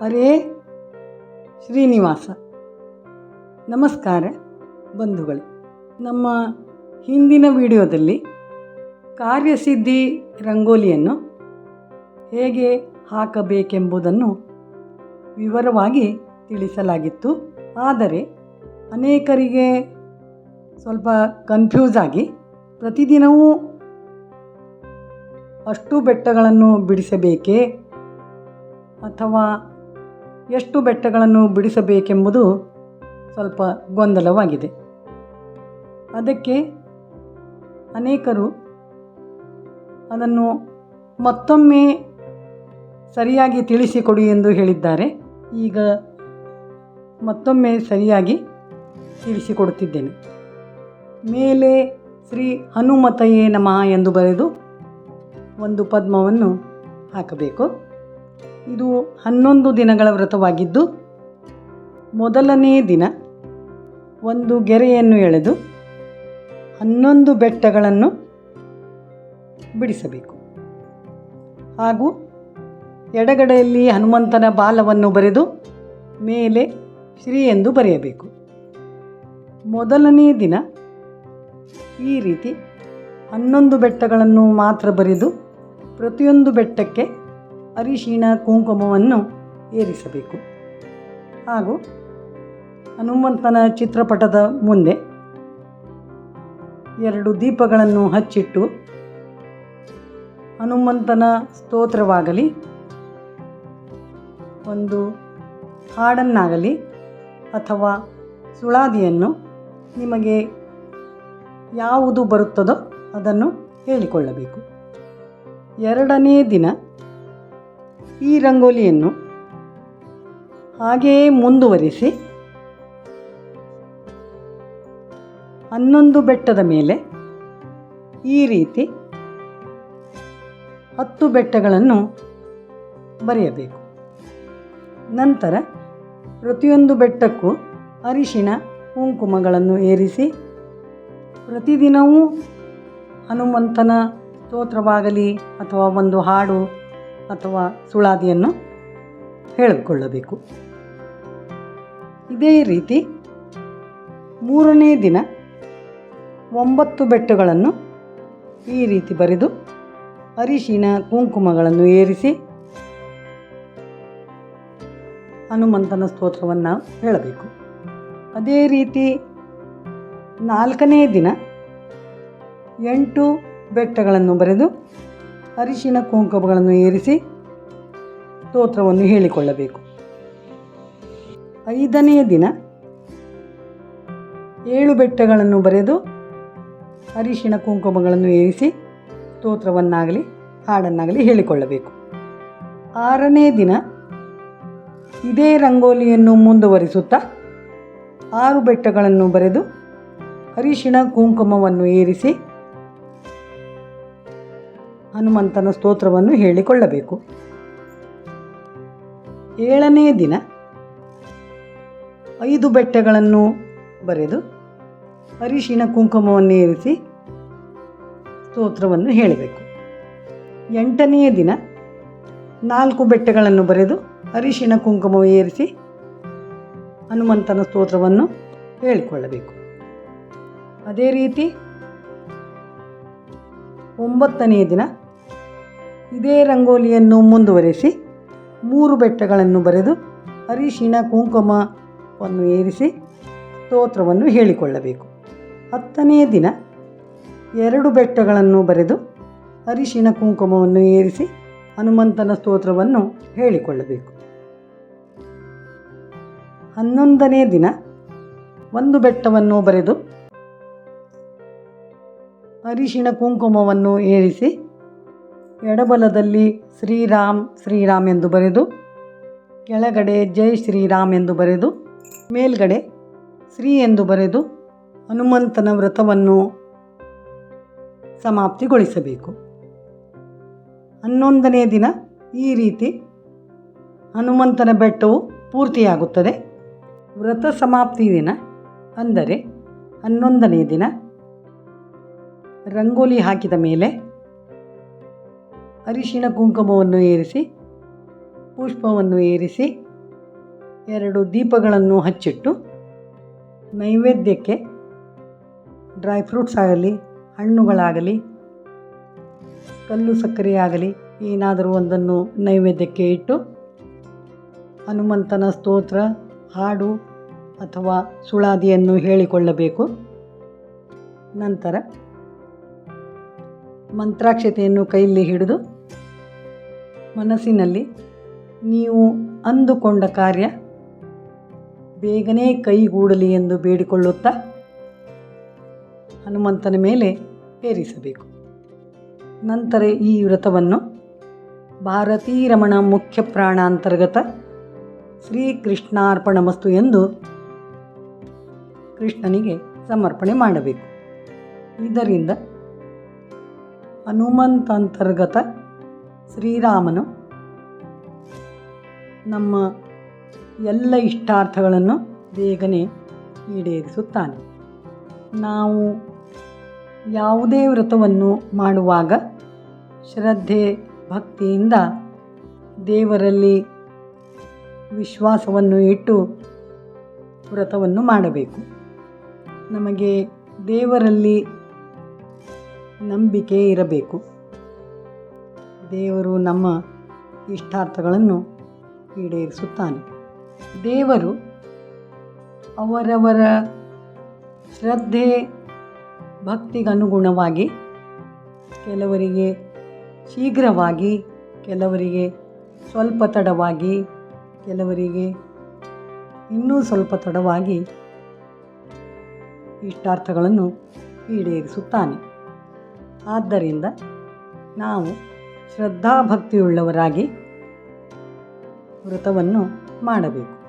ಹರೇ ಶ್ರೀನಿವಾಸ. ನಮಸ್ಕಾರ ಬಂಧುಗಳೇ. ನಮ್ಮ ಹಿಂದಿನ ವಿಡಿಯೋದಲ್ಲಿ ಕಾರ್ಯಸಿದ್ಧಿ ರಂಗೋಲಿಯನ್ನು ಹೇಗೆ ಹಾಕಬೇಕೆಂಬುದನ್ನು ವಿವರವಾಗಿ ತಿಳಿಸಲಾಗಿತ್ತು. ಆದರೆ ಅನೇಕರಿಗೆ ಸ್ವಲ್ಪ ಕನ್ಫ್ಯೂಸ್ ಆಗಿ ಪ್ರತಿದಿನವೂ ಅಷ್ಟು ಬೆಟ್ಟಗಳನ್ನು ಬಿಡಿಸಬೇಕೇ ಅಥವಾ ಎಷ್ಟು ಬೆಟ್ಟಗಳನ್ನು ಬಿಡಿಸಬೇಕೆಂಬುದು ಸ್ವಲ್ಪ ಗೊಂದಲವಾಗಿದೆ. ಅದಕ್ಕೆ ಅನೇಕರು ಅದನ್ನು ಮತ್ತೊಮ್ಮೆ ಸರಿಯಾಗಿ ತಿಳಿಸಿಕೊಡಿ ಎಂದು ಹೇಳಿದ್ದಾರೆ. ಈಗ ಮತ್ತೊಮ್ಮೆ ಸರಿಯಾಗಿ ತಿಳಿಸಿಕೊಡುತ್ತಿದ್ದೇನೆ. ಮೇಲೆ ಶ್ರೀ ಹನುಮತಯೇ ನಮಃ ಎಂದು ಬರೆದು ಒಂದು ಪದ್ಮವನ್ನು ಹಾಕಬೇಕು. ಇದು ಹನ್ನೊಂದು ದಿನಗಳ ವ್ರತವಾಗಿದ್ದು, ಮೊದಲನೇ ದಿನ ಒಂದು ಗೆರೆಯನ್ನು ಎಳೆದು ಹನ್ನೊಂದು ಬೆಟ್ಟಗಳನ್ನು ಬಿಡಿಸಬೇಕು. ಹಾಗೂ ಎಡಗಡೆಯಲ್ಲಿ ಹನುಮಂತನ ಬಾಲವನ್ನು ಬರೆದು ಮೇಲೆ ಶ್ರೀ ಎಂದು ಬರೆಯಬೇಕು. ಮೊದಲನೇ ದಿನ ಈ ರೀತಿ ಹನ್ನೊಂದು ಬೆಟ್ಟಗಳನ್ನು ಮಾತ್ರ ಬರೆದು ಪ್ರತಿಯೊಂದು ಬೆಟ್ಟಕ್ಕೆ ಅರಿಶಿಣ ಕುಂಕುಮವನ್ನು ಏರಿಸಬೇಕು. ಹಾಗೂ ಹನುಮಂತನ ಚಿತ್ರಪಟದ ಮುಂದೆ ಎರಡು ದೀಪಗಳನ್ನು ಹಚ್ಚಿಟ್ಟು ಹನುಮಂತನ ಸ್ತೋತ್ರವಾಗಲಿ, ಒಂದು ಹಾಡನ್ನಾಗಲಿ ಅಥವಾ ಸುಳಾದಿಯನ್ನು ನಿಮಗೆ ಯಾವುದು ಬರುತ್ತದೋ ಅದನ್ನು ಹೇಳಿಕೊಳ್ಳಬೇಕು. ಎರಡನೇ ದಿನ ಈ ರಂಗೋಲಿಯನ್ನು ಹಾಗೆಯೇ ಮುಂದುವರಿಸಿ ಹನ್ನೊಂದು ಬೆಟ್ಟದ ಮೇಲೆ ಈ ರೀತಿ ಹತ್ತು ಬೆಟ್ಟಗಳನ್ನು ಬರೆಯಬೇಕು. ನಂತರ ಪ್ರತಿಯೊಂದು ಬೆಟ್ಟಕ್ಕೂ ಅರಿಶಿಣ, ಕುಂಕುಮಗಳನ್ನು ಏರಿಸಿ ಪ್ರತಿದಿನವೂ ಹನುಮಂತನ ಸ್ತೋತ್ರವಾಗಲಿ ಅಥವಾ ಒಂದು ಹಾಡು ಅಥವಾ ಸುಳಾದಿಯನ್ನು ಹೇಳಿಕೊಳ್ಳಬೇಕು. ಇದೇ ರೀತಿ ಮೂರನೇ ದಿನ ಒಂಬತ್ತು ಬೆಟ್ಟುಗಳನ್ನು ಈ ರೀತಿ ಬರೆದು ಅರಿಶಿನ ಕುಂಕುಮಗಳನ್ನು ಏರಿಸಿ ಹನುಮಂತನ ಸ್ತೋತ್ರವನ್ನು ಹೇಳಬೇಕು. ಅದೇ ರೀತಿ ನಾಲ್ಕನೇ ದಿನ ಎಂಟು ಬೆಟ್ಟಗಳನ್ನು ಬರೆದು ಅರಿಶಿಣ ಕುಂಕುಮಗಳನ್ನು ಏರಿಸಿ ಸ್ತೋತ್ರವನ್ನು ಹೇಳಿಕೊಳ್ಳಬೇಕು. ಐದನೆಯ ದಿನ ಏಳು ಬೆಟ್ಟಗಳನ್ನು ಬರೆದು ಅರಿಶಿನ ಕುಂಕುಮಗಳನ್ನು ಏರಿಸಿ ಸ್ತೋತ್ರವನ್ನಾಗಲಿ ಹಾಡನ್ನಾಗಲಿ ಹೇಳಿಕೊಳ್ಳಬೇಕು. ಆರನೇ ದಿನ ಇದೇ ರಂಗೋಲಿಯನ್ನು ಮುಂದುವರಿಸುತ್ತಾ ಆರು ಬೆಟ್ಟಗಳನ್ನು ಬರೆದು ಅರಿಶಿಣ ಕುಂಕುಮವನ್ನು ಏರಿಸಿ ಹನುಮಂತನ ಸ್ತೋತ್ರವನ್ನು ಹೇಳಿಕೊಳ್ಳಬೇಕು. ಏಳನೇ ದಿನ. ಐದು ಬೆಟ್ಟಗಳನ್ನು ಬರೆದು ಅರಿಶಿನ ಕುಂಕುಮವನ್ನು ಏರಿಸಿ ಸ್ತೋತ್ರವನ್ನು ಹೇಳಬೇಕು. ಎಂಟನೆಯ ದಿನ. ನಾಲ್ಕು ಬೆಟ್ಟಗಳನ್ನು ಬರೆದು ಅರಿಶಿನ ಕುಂಕುಮ ಏರಿಸಿ ಹನುಮಂತನ ಸ್ತೋತ್ರವನ್ನು ಹೇಳಿಕೊಳ್ಳಬೇಕು. ಅದೇ ರೀತಿ ಒಂಬತ್ತನೆಯ ದಿನ. ಇದೇ ರಂಗೋಲಿಯನ್ನು ಮುಂದುವರೆಸಿ ಮೂರು ಬೆಟ್ಟಗಳನ್ನು ಬರೆದು ಅರಿಶಿಣ ಕುಂಕುಮವನ್ನು ಏರಿಸಿ ಸ್ತೋತ್ರವನ್ನು ಹೇಳಿಕೊಳ್ಳಬೇಕು. ಹತ್ತನೇ ದಿನ ಎರಡು ಬೆಟ್ಟಗಳನ್ನು ಬರೆದು ಅರಿಶಿಣ, ಕುಂಕುಮವನ್ನು ಏರಿಸಿ ಹನುಮಂತನ ಸ್ತೋತ್ರವನ್ನು ಹೇಳಿಕೊಳ್ಳಬೇಕು. ಹನ್ನೊಂದನೇ ದಿನ ಒಂದು ಬೆಟ್ಟವನ್ನು ಬರೆದು ಅರಿಶಿಣ, ಕುಂಕುಮವನ್ನು ಏರಿಸಿ ಎಡಬಲದಲ್ಲಿ ಶ್ರೀರಾಮ್ ಶ್ರೀರಾಮ್ ಎಂದು ಬರೆದು, ಕೆಳಗಡೆ ಜೈ ಶ್ರೀರಾಮ್ ಎಂದು ಬರೆದು, ಮೇಲ್ಗಡೆ ಶ್ರೀ ಎಂದು ಬರೆದು ಹನುಮಂತನ ವ್ರತವನ್ನು ಸಮಾಪ್ತಿಗೊಳಿಸಬೇಕು. ಹನ್ನೊಂದನೇ ದಿನ ಈ ರೀತಿ ಹನುಮಂತನ ಬೆಟ್ಟವು ಪೂರ್ತಿಯಾಗುತ್ತದೆ. ವ್ರತ ಸಮಾಪ್ತಿ ದಿನ ಅಂದರೆ ಹನ್ನೊಂದನೇ ದಿನ. ರಂಗೋಲಿ ಹಾಕಿದ ಮೇಲೆ ಅರಿಶಿಣ ಕುಂಕುಮವನ್ನು ಏರಿಸಿ, ಪುಷ್ಪವನ್ನು ಏರಿಸಿ, ಎರಡು ದೀಪಗಳನ್ನು ಹಚ್ಚಿಟ್ಟು ನೈವೇದ್ಯಕ್ಕೆ ಡ್ರೈ ಫ್ರೂಟ್ಸ್ ಆಗಲಿ, ಹಣ್ಣುಗಳಾಗಲಿ, ಕಲ್ಲು ಸಕ್ಕರೆ ಆಗಲಿ, ಏನಾದರೂ ಒಂದನ್ನು ನೈವೇದ್ಯಕ್ಕೆ ಇಟ್ಟು ಹನುಮಂತನ ಸ್ತೋತ್ರ, ಹಾಡು ಅಥವಾ ಸುಳಾದಿಯನ್ನು ಹೇಳಿಕೊಳ್ಳಬೇಕು. ನಂತರ ಮಂತ್ರಾಕ್ಷತೆಯನ್ನು ಕೈಯಲ್ಲಿ ಹಿಡಿದು ಮನಸ್ಸಿನಲ್ಲಿ ನೀವು ಅಂದುಕೊಂಡ ಕಾರ್ಯ ಬೇಗನೆ ಕೈಗೂಡಲಿ ಎಂದು ಬೇಡಿಕೊಳ್ಳುತ್ತಾ ಹನುಮಂತನ ಮೇಲೆ ಏರಿಸಬೇಕು. ನಂತರ ಈ ವ್ರತವನ್ನು ಭಾರತೀ ರಮಣ ಮುಖ್ಯ ಪ್ರಾಣ ಅಂತರ್ಗತ ಶ್ರೀಕೃಷ್ಣಾರ್ಪಣಮಸ್ತು ಎಂದು ಕೃಷ್ಣನಿಗೆ ಸಮರ್ಪಣೆ ಮಾಡಬೇಕು. ಇದರಿಂದ ಹನುಮಂತಂತರ್ಗತ ಶ್ರೀರಾಮನು ನಮ್ಮ ಎಲ್ಲ ಇಷ್ಟಾರ್ಥಗಳನ್ನು ಬೇಗನೆ ಈಡೇರಿಸುತ್ತಾನೆ. ನಾವು ಯಾವುದೇ ವ್ರತವನ್ನು ಮಾಡುವಾಗ ಶ್ರದ್ಧೆ, ಭಕ್ತಿಯಿಂದ ದೇವರಲ್ಲಿ ವಿಶ್ವಾಸವನ್ನು ಇಟ್ಟು ವ್ರತವನ್ನು ಮಾಡಬೇಕು. ನಮಗೆ ದೇವರಲ್ಲಿ ನಂಬಿಕೆ ಇರಬೇಕು. ದೇವರು ನಮ್ಮ ಇಷ್ಟಾರ್ಥಗಳನ್ನು ಈಡೇರಿಸುತ್ತಾನೆ. ದೇವರು ಅವರವರ ಶ್ರದ್ಧೆ ಭಕ್ತಿಗನುಗುಣವಾಗಿ ಕೆಲವರಿಗೆ ಶೀಘ್ರವಾಗಿ, ಕೆಲವರಿಗೆ ಸ್ವಲ್ಪ ತಡವಾಗಿ, ಕೆಲವರಿಗೆ ಇನ್ನೂ ಸ್ವಲ್ಪ ತಡವಾಗಿ ಇಷ್ಟಾರ್ಥಗಳನ್ನು ಈಡೇರಿಸುತ್ತಾನೆ. ಆದ್ದರಿಂದ ನಾವು ಶ್ರದ್ಧಾಭಕ್ತಿಯುಳ್ಳವರಾಗಿ ವ್ರತವನ್ನು ಮಾಡಬೇಕು.